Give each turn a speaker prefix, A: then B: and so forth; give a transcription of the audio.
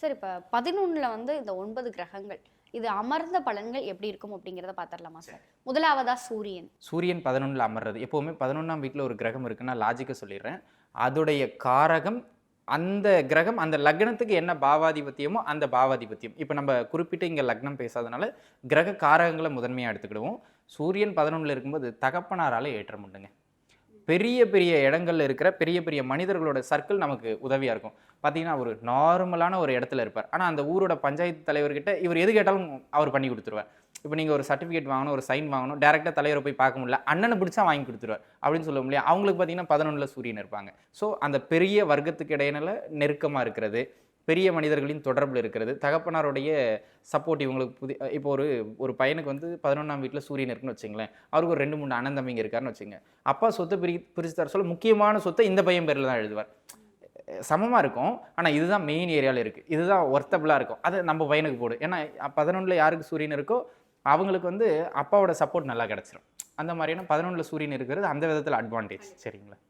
A: Sir இப்போ பதினொன்றில் வந்து இந்த ஒன்பது கிரகங்கள் இது அமர்ந்த பலன்கள் எப்படி இருக்கும் அப்படிங்கிறத பார்த்துடலாமா சார். முதலாவதா சூரியன்.
B: சூரியன் பதினொன்றில் அமர்றது. எப்போவுமே பதினொன்றாம் வீட்டில் ஒரு கிரகம் இருக்குன்னா லாஜிக்கை சொல்லிடுறேன். அதோடைய காரகம் அந்த கிரகம் அந்த லக்னத்துக்கு என்ன பாவாதிபத்தியமோ அந்த பாவாதிபத்தியம். இப்போ நம்ம குறிப்பிட்டு இங்கே லக்னம் பேசாதனால கிரக காரகங்களை முதன்மையாக எடுத்துக்கிடுவோம். சூரியன் பதினொன்றில் இருக்கும்போது தகப்பனாரால் ஏற்றம் உண்டுங்க. பெரிய பெரிய இடங்கள்ல இருக்கிற பெரிய பெரிய மனிதர்களோட சர்க்கிள் நமக்கு உதவியாக இருக்கும். பார்த்தீங்கன்னா ஒரு நார்மலான ஒரு இடத்துல இருப்பார். ஆனால் அந்த ஊரோட பஞ்சாயத்து தலைவர்கிட்ட இவர் எது கேட்டாலும் அவர் பண்ணி கொடுத்துருவார். இப்போ நீங்கள் ஒரு சர்டிஃபிகேட் வாங்கணும் ஒரு சைன் வாங்கணும் டேரெக்டாக தலைவரை போய் பார்க்க முடியல அண்ணனை பிடிச்சா வாங்கி கொடுத்துருவார் அப்படின்னு சொல்ல முடியாது அவங்களுக்கு பார்த்தீங்கன்னா பதினொன்றில் சூரியன் இருப்பாங்க. ஸோ அந்த பெரிய வர்க்கத்துக்கு இடையினால நெருக்கமாக இருக்கிறது பெரிய மனிதர்களின் தொடர்பில் இருக்கிறது. தகப்பனாருடைய சப்போர்ட் இவங்களுக்கு புதி இப்போ ஒரு ஒரு பையனுக்கு வந்து பதினொன்றாம் வீட்டில் சூரியன் இருக்குன்னு வச்சுங்களேன். அவருக்கு ஒரு ரெண்டு மூணு அண்ணன் தம்பிங்க இருக்காருன்னு வச்சுங்க. அப்பா சொத்தை பிரி பிரித்து தர சொல்ல முக்கியமான சொத்தை இந்த பையன் பேரில் தான் எழுதுவார். சமமாக இருக்கும். ஆனால் இதுதான் மெயின் ஏரியாவில் இருக்குது இதுதான் ஒர்த்தபிளாக இருக்கும். அதை நம்ம பையனுக்கு போடும் ஏன்னா பதினொன்றில் யாருக்கு சூரியன் இருக்கோ அவங்களுக்கு வந்து அப்பாவோட சப்போர்ட் நல்லா கிடச்சிரும். அந்த மாதிரியான பதினொன்றில் சூரியன் இருக்கிறது அந்த விதத்தில் அட்வான்டேஜ் சரிங்களா?